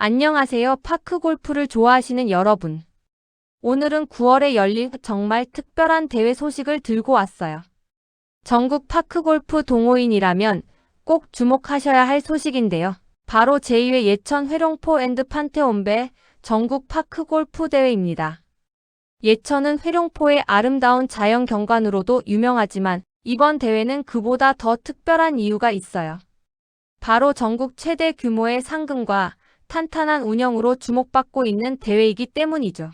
안녕하세요. 파크 골프를 좋아하시는 여러분. 오늘은 9월에 열릴 정말 특별한 대회 소식을 들고 왔어요. 전국 파크 골프 동호인이라면 꼭 주목하셔야 할 소식인데요. 바로 제2회 예천 회룡포 앤드 판테온배 전국 파크 골프 대회입니다. 예천은 회룡포의 아름다운 자연 경관으로도 유명하지만 이번 대회는 그보다 더 특별한 이유가 있어요. 바로 전국 최대 규모의 상금과 탄탄한 운영으로 주목받고 있는 대회이기 때문이죠.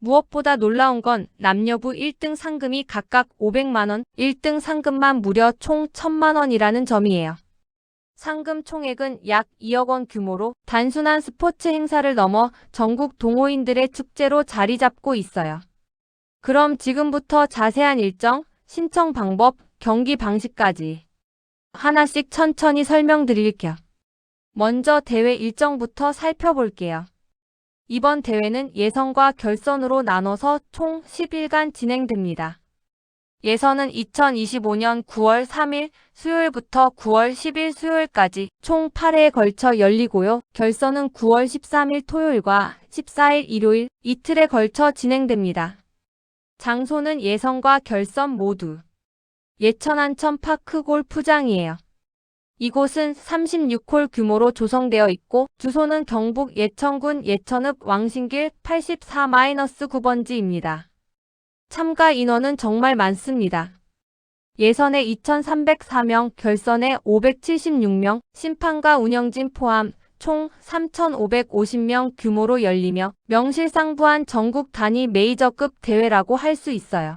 무엇보다 놀라운 건 남녀부 1등 상금이 각각 500만원, 1등 상금만 무려 총 1000만원이라는 점이에요. 상금 총액은 약 2억 원 규모로 단순한 스포츠 행사를 넘어 전국 동호인들의 축제로 자리 잡고 있어요. 그럼 지금부터 자세한 일정, 신청 방법, 경기 방식까지 하나씩 천천히 설명드릴게요. 먼저 대회 일정부터 살펴볼게요. 이번 대회는 예선과 결선으로 나눠서 총 10일간 진행됩니다. 예선은 2025년 9월 3일 수요일부터 9월 10일 수요일까지 총 8회에 걸쳐 열리고요. 결선은 9월 13일 토요일과 14일 일요일 이틀에 걸쳐 진행됩니다. 장소는 예선과 결선 모두 예천안천 파크 골프장이에요. 이곳은 36홀 규모로 조성되어 있고 주소는 경북 예천군 예천읍 왕신길 84-9번지입니다. 참가 인원은 정말 많습니다. 예선에 2,304명, 결선에 576명, 심판과 운영진 포함 총 3,550명 규모로 열리며 명실상부한 전국 단위 메이저급 대회라고 할 수 있어요.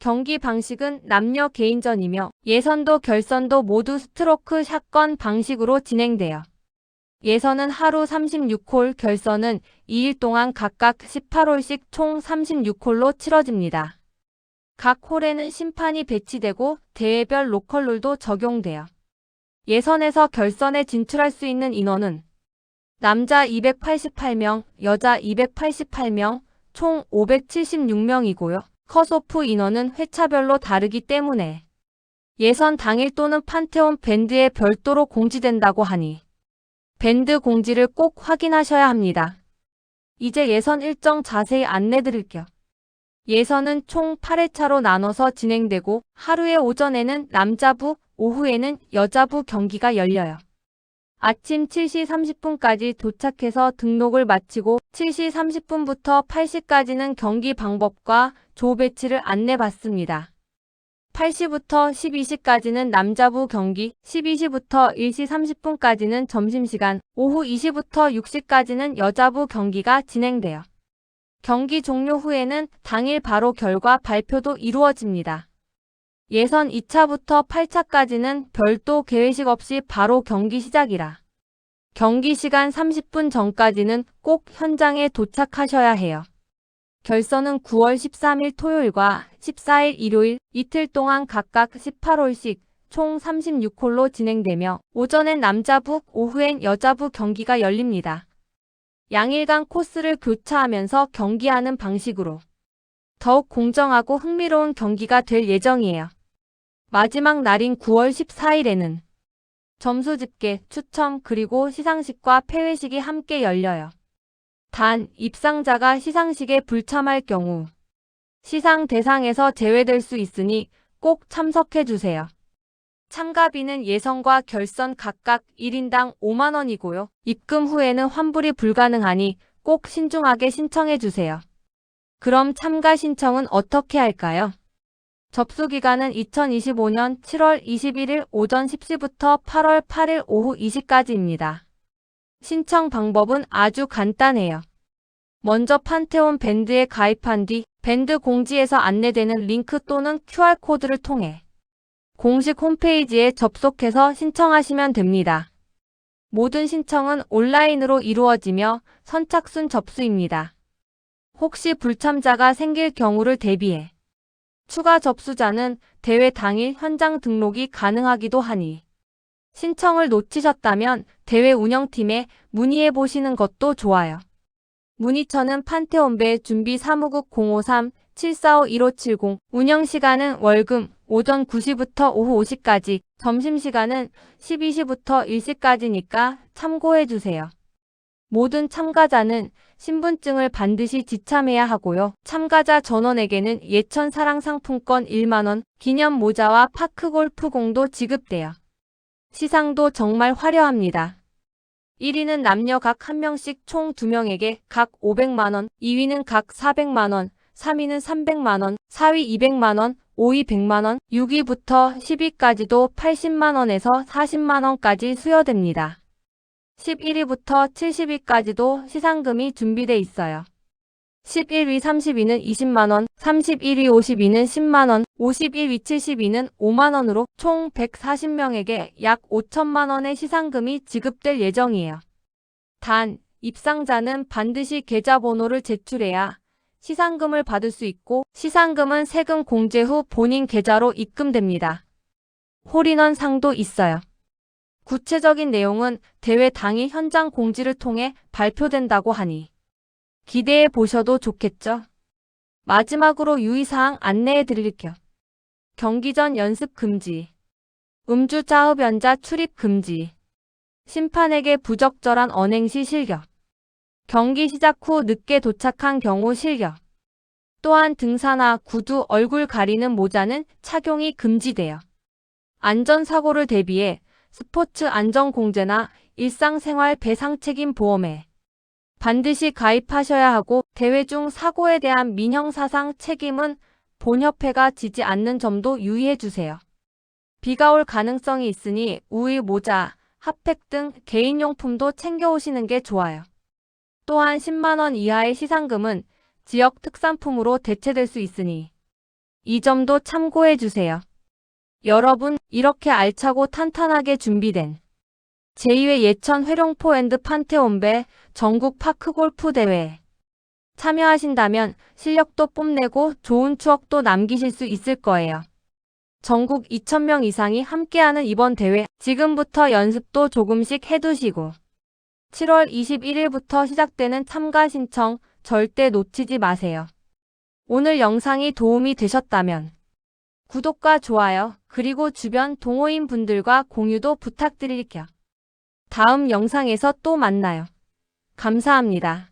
경기 방식은 남녀 개인전이며 예선도 결선도 모두 스트로크 샷건 방식으로 진행돼요. 예선은 하루 36홀, 결선은 2일 동안 각각 18홀씩 총 36홀로 치러집니다. 각 홀에는 심판이 배치되고 대회별 로컬 룰도 적용돼요. 예선에서 결선에 진출할 수 있는 인원은 남자 288명, 여자 288명, 총 576명이고요. 컷오프 인원은 회차별로 다르기 때문에 예선 당일 또는 판테온 밴드에 별도로 공지된다고 하니 밴드 공지를 꼭 확인하셔야 합니다. 이제 예선 일정 자세히 안내 드릴게요. 예선은 총 8회차로 나눠서 진행되고 하루의 오전에는 남자부, 오후에는 여자부 경기가 열려요. 아침 7시 30분까지 도착해서 등록을 마치고 7시 30분부터 8시까지는 경기 방법과 조 배치를 안내받습니다. 8시부터 12시까지는 남자부 경기, 12시부터 1시 30분까지는 점심시간, 오후 2시부터 6시까지는 여자부 경기가 진행돼요. 경기 종료 후에는 당일 바로 결과 발표도 이루어집니다. 예선 2차부터 8차까지는 별도 개회식 없이 바로 경기 시작이라. 경기 시간 30분 전까지는 꼭 현장에 도착하셔야 해요. 결선은 9월 13일 토요일과 14일 일요일 이틀 동안 각각 18홀씩 총 36홀로 진행되며 오전엔 남자부, 오후엔 여자부 경기가 열립니다. 양일간 코스를 교차하면서 경기하는 방식으로 더욱 공정하고 흥미로운 경기가 될 예정이에요. 마지막 날인 9월 14일에는 점수 집계, 추첨, 그리고 시상식과 폐회식이 함께 열려요. 단, 입상자가 시상식에 불참할 경우 시상 대상에서 제외될 수 있으니 꼭 참석해 주세요. 참가비는 예선과 결선 각각 1인당 5만원이고요. 입금 후에는 환불이 불가능하니 꼭 신중하게 신청해 주세요. 그럼 참가 신청은 어떻게 할까요? 접수 기간은 2025년 7월 21일 오전 10시부터 8월 8일 오후 2시까지입니다. 신청 방법은 아주 간단해요. 먼저 판테온 밴드에 가입한 뒤 밴드 공지에서 안내되는 링크 또는 QR코드를 통해 공식 홈페이지에 접속해서 신청하시면 됩니다. 모든 신청은 온라인으로 이루어지며 선착순 접수입니다. 혹시 불참자가 생길 경우를 대비해 추가 접수자는 대회 당일 현장 등록이 가능하기도 하니 신청을 놓치셨다면 대회 운영팀에 문의해 보시는 것도 좋아요. 문의처는 판테온배 준비 사무국 053-745-1570 운영 시간은 월금 오전 9시부터 오후 5시까지 점심시간은 12시부터 1시까지니까 참고해 주세요. 모든 참가자는 신분증을 반드시 지참해야 하고요. 참가자 전원에게는 예천 사랑 상품권 1만원, 기념 모자와 파크골프공도 지급돼요. 시상도 정말 화려합니다. 1위는 남녀 각한 명씩 총 2명에게 각 500만원, 2위는 각 400만원, 3위는 300만원, 4위 200만원, 5위 100만원, 6위부터 10위까지도 80만원에서 40만원까지 수여됩니다. 11위부터 70위까지도 시상금이 준비돼 있어요. 11위 30위는 20만원, 31위 50위는 10만원, 51위 70위는 5만원으로 총 140명에게 약 5천만원의 시상금이 지급될 예정이에요. 단, 입상자는 반드시 계좌번호를 제출해야 시상금을 받을 수 있고 시상금은 세금 공제 후 본인 계좌로 입금됩니다. 홀인원 상도 있어요. 구체적인 내용은 대회 당일 현장 공지를 통해 발표된다고 하니 기대해 보셔도 좋겠죠? 마지막으로 유의사항 안내해 드릴게요. 경기 전 연습 금지. 음주 자흡 연자 출입 금지. 심판에게 부적절한 언행 시 실격. 경기 시작 후 늦게 도착한 경우 실격. 또한 등산화, 구두, 얼굴 가리는 모자는 착용이 금지돼요. 안전사고를 대비해 스포츠 안전공제나 일상생활 배상 책임 보험에 반드시 가입하셔야 하고 대회 중 사고에 대한 민형사상 책임은 본협회가 지지 않는 점도 유의해 주세요. 비가 올 가능성이 있으니 우의 모자, 핫팩 등 개인용품도 챙겨오시는 게 좋아요. 또한 10만원 이하의 시상금은 지역 특산품으로 대체될 수 있으니 이 점도 참고해 주세요. 여러분, 이렇게 알차고 탄탄하게 준비된 제2회 예천 회룡포 앤드 판테온배 전국 파크 골프 대회에 참여하신다면 실력도 뽐내고 좋은 추억도 남기실 수 있을 거예요. 전국 2,000명 이상이 함께하는 이번 대회 지금부터 연습도 조금씩 해두시고 7월 21일부터 시작되는 참가 신청 절대 놓치지 마세요. 오늘 영상이 도움이 되셨다면 구독과 좋아요 그리고 주변 동호인 분들과 공유도 부탁드릴게요. 다음 영상에서 또 만나요. 감사합니다.